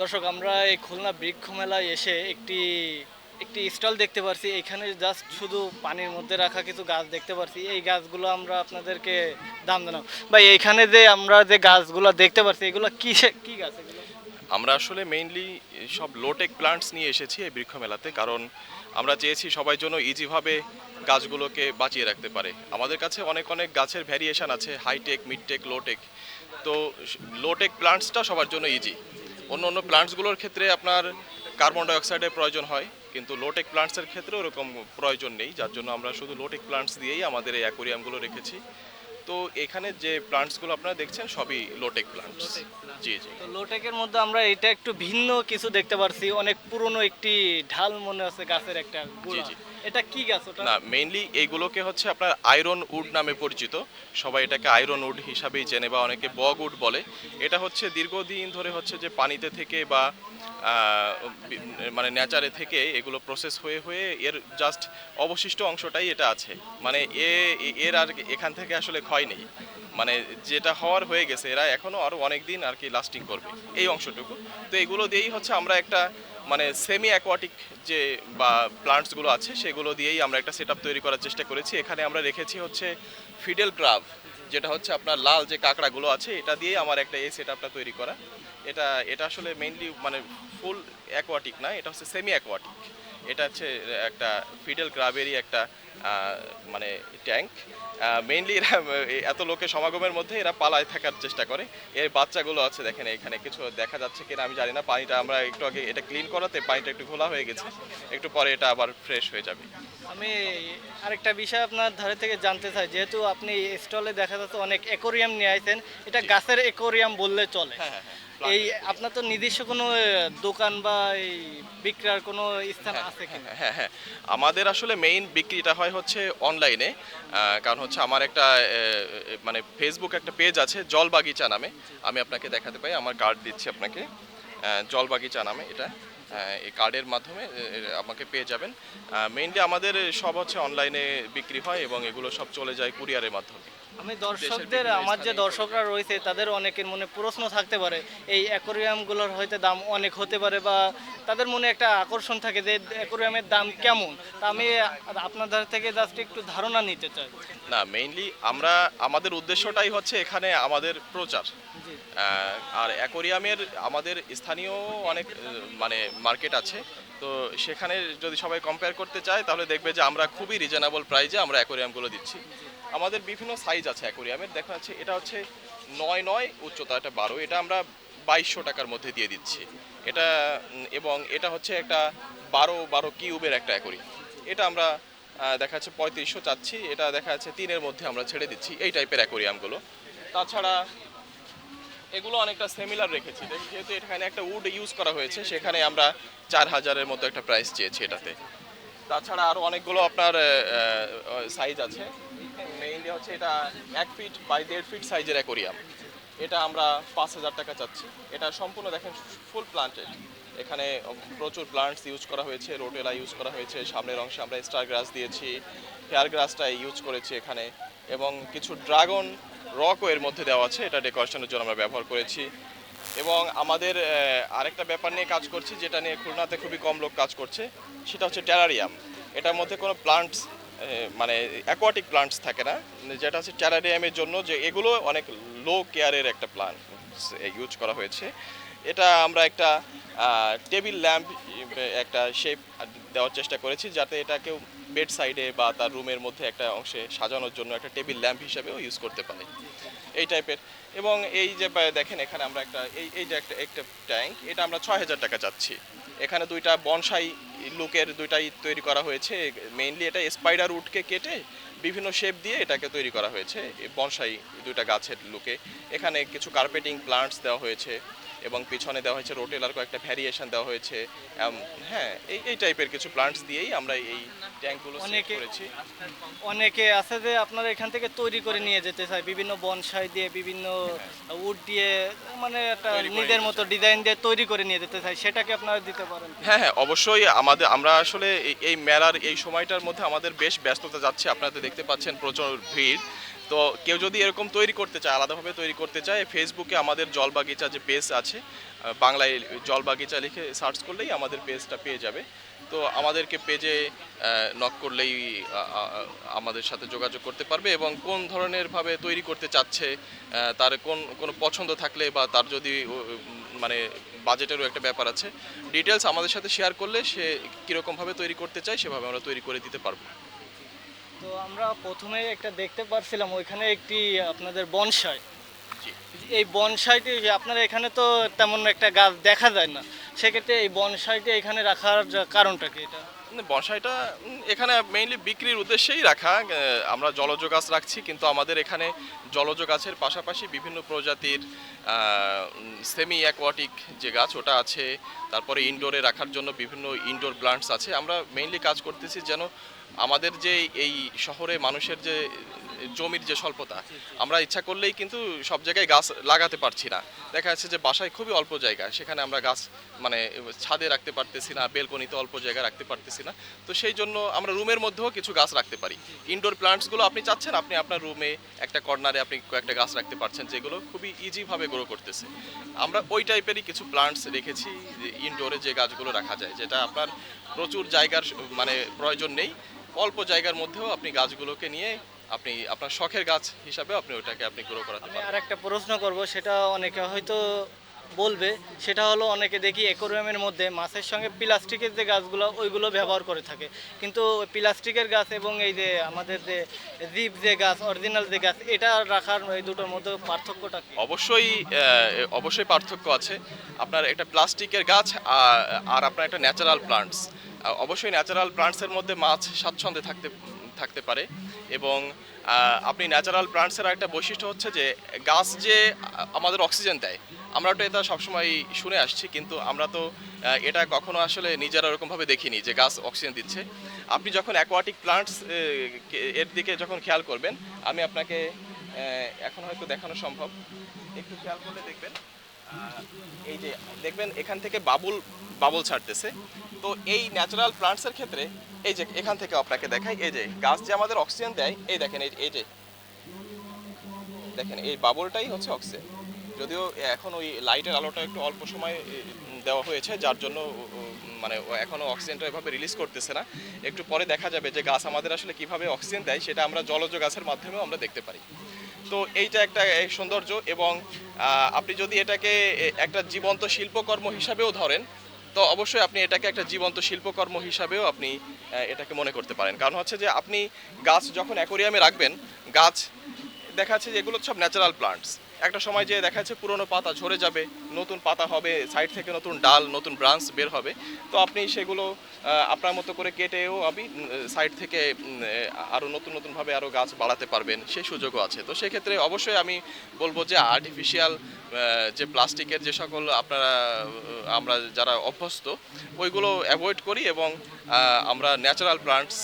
দর্শক, আমরা এই খুলনা বৃক্ষ মেলায় এসে একটি একটি স্টল দেখতে পারছি। এখানে জাস্ট শুধু পানির মধ্যে রাখা কিছু গাছ দেখতে পারছি। এই গাছগুলো আমরা আপনাদেরকে দাম জানাব। ভাই, এইখানে যে আমরা যে গাছগুলো দেখতে পারছি, এগুলো কি কি গাছ আমরা আসলে মেইনলি সব লোটেক প্লান্টস নিয়ে এসেছি এই বৃক্ষ মেলাতে, কারণ আমরা চেয়েছি সবাই জন্য ইজিভাবে গাছগুলোকে বাঁচিয়ে রাখতে পারে। আমাদের কাছে অনেক অনেক গাছের ভ্যারিয়েশন আছে high tech mid tech low tech তো লোটেক প্লান্টসটা সবার জন্য ইজি অন্য অন্য প্লান্টসগুলোর ক্ষেত্রে আপনার কার্বন ডাইঅক্সাইডের প্রয়োজন হয়, কিন্তু লোটেক প্লান্টসের ক্ষেত্রে ওরকম প্রয়োজন নেই, যার জন্য আমরা শুধু লোটেক প্লান্টস দিয়েই আমাদের এই অ্যাকোরিয়ামগুলো রেখেছি। তো এখানে যে প্লান্টসগুলো আপনারা দেখছেন সবই লোটেক প্লান্টস জি জি। তো লোটেকের মধ্যে আমরা এটা একটু ভিন্ন কিছু দেখতে পারছি। অনেক পুরনো একটি ঢাল মনে আছে গাছের একটা গোড়া। জি। এটা কি গাছ ওটা? না মেইনলি এইগুলোকে হচ্ছে আপনার আয়রন উড নামে পরিচিত। সবাই এটাকে আয়রন উড হিসাবেই চেনে বা অনেকে বগ উড বলে। এটা হচ্ছে দীর্ঘদিন ধরে হচ্ছে যে পানিতে থেকে বা মানে নেচারে থেকে এগুলো প্রসেস হয়ে হয়ে এর জাস্ট অবশিষ্ট অংশটাই এটা আছে। মানে এ- এর আর এখান থেকে আসলে নেই মানে যেটা হওয়ার হয়ে গেছে, এরা এখনও আরও অনেক দিন আর কি লাস্টিং করবে। এই অংশটুকু। তো এগুলো দিয়েই হচ্ছে আমরা একটা মানে সেমি অ্যাকোয়াটিক যে, বা প্লান্টসগুলো আছে, সেগুলো দিয়েই আমরা একটা সেটআপ তৈরি করার চেষ্টা করেছি। এখানে আমরা রেখেছি হচ্ছে ফিডেল ক্রাব যেটা হচ্ছে আপনার লাল যে কাঁকড়াগুলো আছে, এটা দিয়েই আমার একটা এই সেটআপটা তৈরি করা। এটা এটা আসলে মেইনলি মানে ফুল অ্যাকোয়াটিক না, এটা হচ্ছে সেমি অ্যাকোয়াটিক এটা হচ্ছে একটা ফিডেল ক্রাবেরই একটা মানে ট্যাঙ্ক। মেইনলি এরা এত লোকের সমাগমের মধ্যে এরা পালায় থাকার চেষ্টা করে। এর বাচ্চাগুলো আছে দেখেন এখানে কিছু দেখা যাচ্ছে কিনা আমি জানি না। পানিটা আমরা একটু আগে এটা ক্লিন করাতে পানিটা একটু ঘোলা হয়ে গেছে। একটু পরে এটা আবার ফ্রেশ হয়ে যাবে। আমি আরেকটা বিষয় আপনার ধারে থেকে জানতে চাই। যেহেতু আপনি স্টলে দেখা যাচ্ছে অনেক অ্যাকোরিয়াম নিয়ে আইছেন এটা গাছের অ্যাকোরিয়াম বললে চলে। হ্যাঁ হ্যাঁ হ্যাঁ। এই আপনার তো নিজস্ব কোনো দোকান বা এই বিক্রয়ের কোনো স্থান আছে কিনা হ্যাঁ হ্যাঁ আমাদের আসলে মেইন বিক্রিটা হয় হচ্ছে অনলাইনে কারণ হচ্ছে আমার একটা মানে ফেসবুক একটা পেজ আছে জল বাগিচা নামে। আমি আপনাকে দেখাতে পাই আমার কার্ড দিচ্ছি আপনাকে। আহ, জল বাগিচা নামে এটা। এই কার্ডের মাধ্যমে আমাকে পেয়ে যাবেন। মেইনলি আমাদের সব হচ্ছে অনলাইনে বিক্রি হয় এবং এগুলো সব চলে যায় কুরিয়ারের মাধ্যমে। আমি দর্শকদের আমার যে দর্শকরা রয়েছে তাদের অনেকের মনে প্রশ্ন থাকতে পারে এই অ্যাকোরিয়ামগুলোর হয়তো দাম অনেক হতে পারে বা তাদের মনে একটা আকর্ষণ থাকে যে অ্যাকোরিয়ামের দাম কেমন। তা আমি আপনাদের থেকে জাস্ট একটু ধারণা নিতে চাই। না মেইনলি আমরা আমাদের উদ্দেশ্যটাই হচ্ছে এখানে আমাদের প্রচার। আর অ্যাকোরিয়ামের আমাদের স্থানীয় অনেক মানে মার্কেট আছে তো সেখানে যদি সবাই কম্পেয়ার করতে চায় তাহলে দেখবে যে আমরা খুবই রিজনেবল প্রাইজে আমরা অ্যাকোরিয়ামগুলো দিচ্ছি। আমাদের বিভিন্ন সাইজ আছে অ্যাকোরিয়ামের দেখা যাচ্ছে এটা হচ্ছে নয় নয়, উচ্চতা এটা বারো। এটা আমরা বাইশশো টাকার মধ্যে দিয়ে দিচ্ছি। এটা, এবং এটা হচ্ছে একটা বারো বারো কিউবের একটা অ্যাকোরিয়াম এটা আমরা দেখা যাচ্ছে পঁয়ত্রিশশো চাচ্ছি। এটা দেখা যাচ্ছে তিনের মধ্যে আমরা ছেড়ে দিচ্ছি এই টাইপের অ্যাকোরিয়ামগুলো তাছাড়া এগুলো অনেকটা সিমিলার রেখেছি। যেহেতু এখানে একটা উড ইউজ করা হয়েছে, সেখানে আমরা চার হাজারের মতো একটা প্রাইস চেয়েছি এটাতে। তাছাড়া আরও অনেকগুলো আপনার সাইজ আছে। মেইনলি হচ্ছে এটা এক ফিট বাই দেড় ফিট সাইজের অ্যাকোরিয়াম এটা আমরা পাঁচ হাজার টাকা চাচ্ছি। এটা সম্পূর্ণ দেখেন ফুল প্লান্টেড এখানে প্রচুর প্লান্টস ইউজ করা হয়েছে রোটেলা ইউজ করা হয়েছে, সামনের অংশে আমরা স্টার গ্রাস দিয়েছি হেয়ার গ্রাসটা ইউজ করেছি এখানে। এবং কিছু ড্রাগন রকও এর মধ্যে দেওয়া আছে, এটা ডেকোরেশনের জন্য আমরা ব্যবহার করেছি। এবং আমাদের আরেকটা ব্যাপার নিয়ে কাজ করছি, যেটা নিয়ে খুলনাতে খুবই কম লোক কাজ করছে, সেটা হচ্ছে টেরারিয়াম এটার মধ্যে কোনো প্লান্টস মানে অ্যাকোয়াটিক প্লান্টস থাকে না, যেটা হচ্ছে টেরারিয়ামের জন্য যে এগুলো অনেক লো কেয়ারের একটা প্লান্ট ইউজ করা হয়েছে। এটা আমরা একটা টেবিল ল্যাম্প একটা শেপ দেওয়ার চেষ্টা করেছি যাতে এটাকেও বেড সাইডে বা তার রুমের মধ্যে একটা অংশে সাজানোর জন্য একটা টেবিল ল্যাম্প হিসেবেও ইউজ করতে পারে। এই টাইপের এবং এই যে দেখেন এখানে আমরা একটা, এই এই যে একটা একটা ট্যাঙ্ক এটা আমরা ছয় হাজার টাকা চাচ্ছি। এখানে দুইটা বনসাই লুকের দুইটাই তৈরি করা হয়েছে। মেইনলি এটা স্পাইডার উডকে কেটে বিভিন্ন শেপ দিয়ে এটাকে তৈরি করা হয়েছে। বনসাই দুইটা গাছের লুকে। এখানে কিছু কার্পেটিং প্লান্টস দেওয়া হয়েছে। এবং পিছনে দেওয়া হয়েছে রোটেলার কয়েকটা ভ্যারিয়েশন দেওয়া হয়েছে। হ্যাঁ এই এই টাইপের কিছু প্লান্টস দিয়েই আমরা এই ট্যাঙ্কগুলো সেট করেছি। অনেকে আছে যে আপনারা এখান থেকে তৈরি করে নিয়ে যেতে চায় বিভিন্ন বনসাই দিয়ে বিভিন্ন উড দিয়ে মানে একটা নিজের মতো ডিজাইন দিয়ে তৈরি করে নিয়ে যেতে চায় সেটাকে আপনারা দিতে পারেন? হ্যাঁ হ্যাঁ অবশ্যই আমাদের আমরা আসলে এই- এই মেলার এই সময়টার মধ্যে আমাদের বেশ ব্যস্ততা যাচ্ছে আপনারা দেখতে পাচ্ছেন প্রচুর ভিড়। তো কেউ যদি এরকম তৈরি করতে চায়, আলাদাভাবে তৈরি করতে চায় ফেসবুকে আমাদের জল বাগিচা যে পেজ আছে বাংলায় জল বাগিচা লিখে সার্চ করলেই আমাদের পেজটা পেয়ে যাবে। তো আমাদেরকে পেজে নক করলেই আমাদের সাথে যোগাযোগ করতে পারবে এবং কোন ধরনের ভাবে তৈরি করতে চাচ্ছে তার কোন, কোনো পছন্দ থাকলে বা তার যদি মানে বাজেটেরও একটা ব্যাপার আছে ডিটেলস আমাদের সাথে শেয়ার করলে সে কীরকমভাবে তৈরি করতে চায়, সেভাবে আমরা তৈরি করে দিতে পারব। তো আমরা প্রথমে একটা দেখতে পারছিলাম ওইখানে একটি আপনাদের বনসাই। এই বনসাইটি আপনার এখানে তো তেমন একটা গাছ দেখা যায় না। সেক্ষেত্রে এই বনসাইটি এখানে রাখার কারণটা কি এটা? বনসাইটা এখানে মেইনলি বিক্রির উদ্দেশ্যেই রাখা। আমরা জলজ গাছ রাখছি, কিন্তু আমাদের এখানে জলজ গাছের পাশাপাশি বিভিন্ন প্রজাতির সেমি অ্যাকোয়াটিক যে গাছ, ওটা আছে। তারপরে ইনডোরে রাখার জন্য বিভিন্ন ইনডোর প্লান্টস আছে। আমরা মেইনলি কাজ করতেছি যেন আমাদের যে এই শহরে মানুষের যে জমির যে স্বল্পতা, আমরা ইচ্ছা করলেই কিন্তু সব জায়গায় গাছ লাগাতে পারছি না। দেখা যাচ্ছে যে বাসায় খুবই অল্প জায়গা, সেখানে আমরা গাছ মানে ছাদে রাখতে পারতেছি না, বেলকনিতে অল্প জায়গা রাখতে পারতেছি না? তো সেই জন্য আমরা রুমের মধ্যেও কিছু গাছ রাখতে পারি। ইনডোর প্লান্টসগুলো আপনি চাচ্ছেন আপনি আপনার রুমে একটা কর্নারে আপনি কয়েকটা গাছ রাখতে পারছেন যেগুলো খুবই ইজিভাবে গ্রো করতেছে। আমরা ওই টাইপেরই কিছু প্লান্টস রেখেছি যে ইনডোরে যে গাছগুলো রাখা যায় যেটা আপনার প্রচুর জায়গার মানে প্রয়োজন নেই। অল্প জায়গার মধ্যেও আপনি গাছগুলোকে নিয়ে আপনি আপনার শখের গাছ হিসাবে আপনি ওটাকে আপনি গ্রো করাতে পারেন আর একটা প্রশ্ন করব সেটা অনেকে হয়তো বলবে, সেটা হলো অনেকে দেখি অ্যাকোরিয়ামের মধ্যে মাছের সঙ্গে প্লাস্টিকের যে গাছগুলো, ওইগুলো ব্যবহার করে থাকে। কিন্তু প্লাস্টিকের গাছ এবং এই যে আমাদের যে জিপ যে গাছ অরিজিনাল যে গাছ, এটা রাখার এই দুটোর মধ্যে পার্থক্যটা অবশ্যই অবশ্যই পার্থক্য আছে। আপনার একটা প্লাস্টিকের গাছ আর আপনার একটা ন্যাচারাল প্লান্টস অবশ্যই ন্যাচারাল প্লান্টসের মধ্যে মাছ স্বাচ্ছন্দ্যে থাকতে থাকতে পারে। এবং আপনি ন্যাচারাল প্লান্টসের একটা বৈশিষ্ট্য হচ্ছে যে, গাছ যে আমাদের অক্সিজেন দেয় আমরা তো এটা সবসময় শুনে আসছি, কিন্তু আমরা তো এটা কখনো আসলে নিজেরা ওরকমভাবে দেখিনি যে গাছ অক্সিজেন দিচ্ছে। আপনি যখন অ্যাকোয়াটিক প্লান্টস এর দিকে যখন খেয়াল করবেন, আমি আপনাকে এখন হয়তো দেখানো সম্ভব। একটু খেয়াল করলে দেখবেন। এই যে দেখবেন এখান থেকে বাবুল বাবুল ছাড়তেছে। তো এই ন্যাচারাল প্লান্টসের ক্ষেত্রে এই যে এখান থেকে আপনাকে দেখাই, এই যে গাছ যে আমাদের অক্সিজেন দেয়, এই দেখেন, এই এই যে। দেখেন, এই বাবলটাই হচ্ছে অক্সিজেন যদিও এখন ওই লাইটের আলোটা একটু অল্প সময় দেওয়া হয়েছে, যার জন্য মানে ও এখনও অক্সিজেনটা এভাবে রিলিজ করতেছে না। একটু পরে দেখা যাবে যে গাছ আমাদের আসলে কীভাবে অক্সিজেন দেয়, সেটা আমরা জলজ গাছের মাধ্যমেও আমরা দেখতে পারি। তো এইটা একটা সৌন্দর্য এবং আপনি যদি এটাকে একটা জীবন্ত শিল্পকর্ম হিসাবেও ধরেন, তো অবশ্যই আপনি এটাকে একটা জীবন্ত শিল্পকর্ম হিসাবেও আপনি এটাকে মনে করতে পারেন। কারণ হচ্ছে যে আপনি গাছ যখন অ্যাকোরিয়ামে রাখবেন, গাছ দেখা যাচ্ছে যে এগুলো সব ন্যাচারাল প্লান্টস। একটা সময় যে দেখা যাচ্ছে পুরনো পাতা ঝরে যাবে, নতুন পাতা হবে সাইড থেকে নতুন ডাল, নতুন ব্রাঞ্চ বের হবে। তো আপনি সেগুলো আপনার মতো করে কেটেও আপনি সাইড থেকে আরও নতুন নতুনভাবে আরও গাছ বাড়াতে পারবেন সেই সুযোগও আছে। তো সেক্ষেত্রে অবশ্যই আমি বলব যে আর্টিফিশিয়াল যে প্লাস্টিকের যে সকল আপনারা আমরা যারা অভ্যস্ত, ওইগুলো অ্যাভয়েড করি এবং আমরা ন্যাচারাল প্লান্টস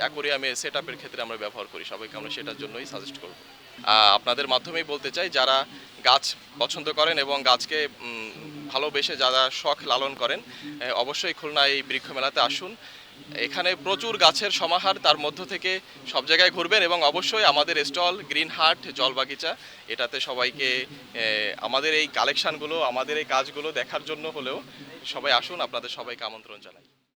অ্যাকোরিয়ামে সেট আপের ক্ষেত্রে আমরা ব্যবহার করি। সবাইকে আমরা সেটার জন্যই সাজেস্ট করব। আপনাদের মাধ্যমেই বলতে চাই, যারা গাছ পছন্দ করেন এবং গাছকে ভালোবেসে যারা শখ লালন করেন অবশ্যই খুলনা এই বৃক্ষ মেলাতে আসুন। এখানে প্রচুর গাছের সমাহার, তার মধ্য থেকে সব জায়গায় ঘুরবেন এবং অবশ্যই আমাদের স্টল, গ্রিন জল বাগিচা এটাতে সবাইকে আমাদের এই কালেকশনগুলো, আমাদের এই কাজগুলো দেখার জন্য হলেও সবাই আসুন, আপনাদের সবাইকে আমন্ত্রণ জানাই।